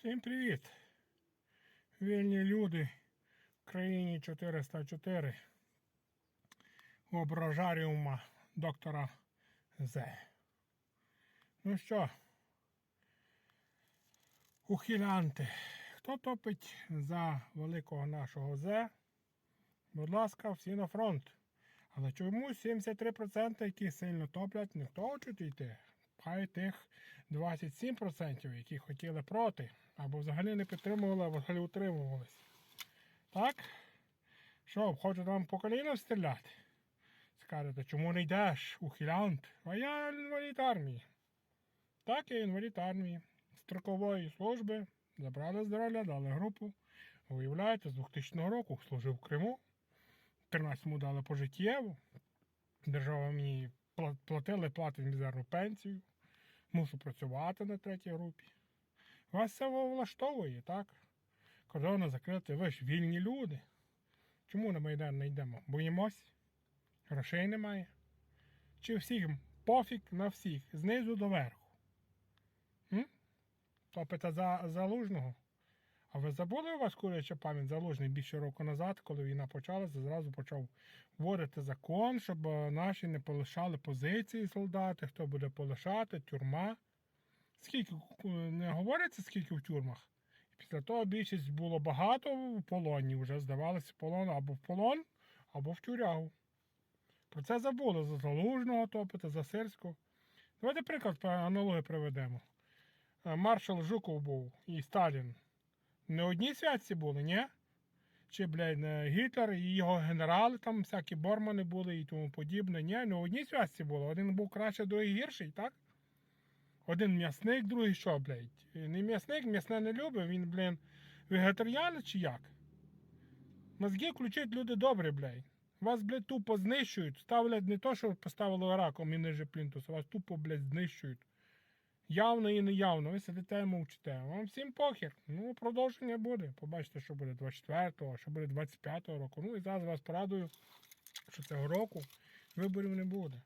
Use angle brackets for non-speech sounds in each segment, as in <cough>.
Всім привіт! Вільні люди в країні 404 ображаріума доктора З. Ну що, ухилянти, хто топить за великого нашого З? Будь ласка, всі на фронт. Але чомусь 73%, які сильно топлять, не хочуть йти. Хай тих 27%, які хотіли проти, або взагалі не підтримували, або взагалі утримувалися. Так? Що, хочуть вам по коліна стріляти? Скажете, чому не йдеш, ухилянт? А я інвалід армії. Так, я інвалід армії. Строкової служби. Забрали здоров'я, дали групу. Виявляєте, з 2000 року служив в Криму. 13-му дали пожиттєву. Держава мені пла- платила, платить мізерну пенсію. Мушу працювати на третій групі. Вас це влаштовує, так? Кордони закрити, ви ж вільні люди. Чому на Майдан не йдемо? Боїмось? Грошей немає? Чи всім пофіг на всіх, знизу до верху? М? Топите за залужного? А ви забули у вас куряча пам'ять залужний більше року назад, коли війна почалася, зразу почав вводити закон, щоб е, наші не полишали позиції солдати, хто буде полишати, тюрма. Скільки не говориться, скільки в тюрмах? І після того більшість було багато в полоні, вже здавалося полон або в полон, або в тюрягу. Про це забули за залужного топити, за сирського. Давайте приклад по аналогію приведемо. Е, Маршал Жуков був і Сталін. Не одні святці були, ні? Чи, блядь, Гітлер і його генерали, там всякі бормани були і тому подібне. Ні, не одні святці були. Один був краще, другий гірший, так? Один м'ясник, другий що, блядь? Не м'ясник, м'ясне не любить, він, блін, вегетаріанець чи як? Мозги включать люди добре, блядь. Вас, блядь, тупо знищують. Ставлять не то, що поставили раком і ниже плінтуса, вас тупо, блядь, знищують. Явно і неявно, ви сидите мовчите. Вам всім похер. Ну, продовження буде. Побачите, що буде 24-го, що буде 25-го року. Ну і зараз вас порадую, що цього року виборів не буде.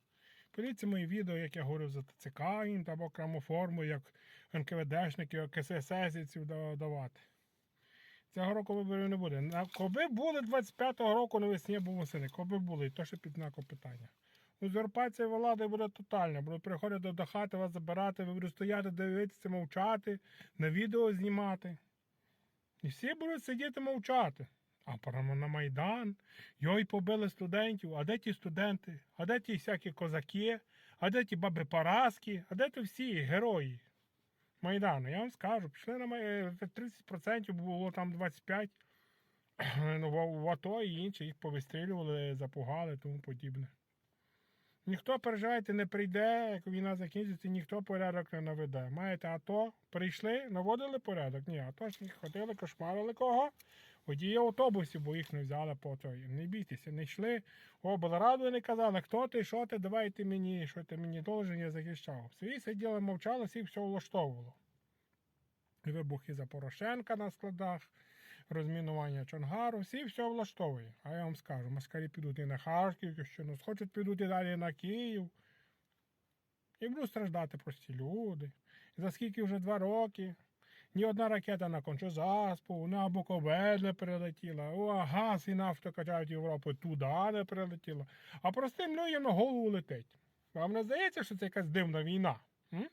Подивіться мої відео, як я говорив за ТЦК або окрему форму, як НКВДшників, як СССівців давати. Цього року виборів не буде. Коби були 25-го року навесні або восени, коби були, то ще під знаком питання. Узурпація влади буде тотальна. Будуть приходити до хати, вас забирати, ви будете стояти, дивитися, мовчати, на відео знімати. І всі будуть сидіти мовчати. А на Майдан. Йой, побили студентів. А де ті студенти? А де ті всякі козаки? А де ті баби Параски? А де ті всі герої Майдану? Я вам скажу, пішли на Май- 30% було там 25%. <clears throat> Ну, в- АТО і інші їх повистрілювали, запугали тому подібне. Ніхто, переживайте, не прийде, як війна закінчиться, ніхто порядок не наведе. Маєте АТО, прийшли, наводили порядок. Ні, АТО ж ходили, кошмарили кого? Водії автобусів, бо їх не взяли по той. Не бійтеся, не йшли. Облраду не казали, хто ти, що ти, давайте мені, що ти мені должен, я захищав. Всі сиділи, мовчали, всіх все влаштовувало. Вибухи за Порошенка на складах, розмінування Чонгару, всі все влаштовує. А я вам скажу, москалі підуть і на Харківщину, хочуть підуть і далі на Київ. І будуть страждати прості люди. І за скільки вже два роки. Ні одна ракета на Кончозаспу, на Буковель не прилетіла, о, газ і нафту качають Європу, туди не прилетіла. А простим людям на голову летить. Вам не здається, що це якась дивна війна? М?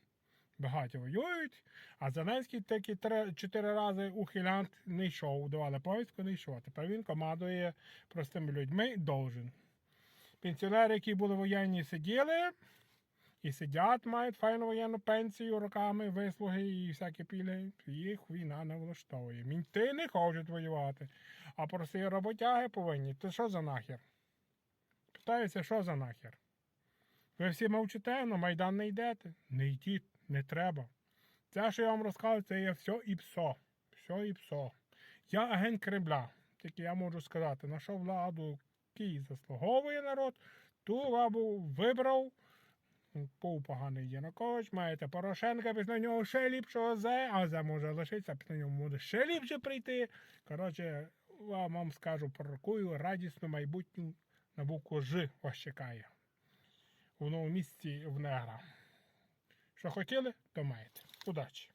Багаті воюють, а Зеленський три, чотири рази ухилянт не йшов, давали повістку, не йшов. Тепер він командує простими людьми должен. Пенсіонери, які були воєнні, сиділи і сидять, мають файну воєнну пенсію роками, вислуги і всякі пільги. Їх війна не влаштовує. Мінти не хочуть воювати, а прості роботяги повинні. То що за нахер? Питаюся, що за нахер? Ви всі мовчите, на Майдан не йдете. Не йдіть, не треба. Це, що я вам розказую, це є все і псо. Все і псо. Я агент Кремля. Тільки я можу сказати, на що владу Київ заслуговує народ, ту владу вибрав. Був поганий Янукович, маєте Порошенка, після нього ще ліпшого Зе, а Зе може лишитися, після нього може ще ліпше прийти. Коротше, я вам скажу, пророкую радісну майбутню на букву Ж вас чекає. У новому місці в Негра. Що хотіли, то маєте. Удачі!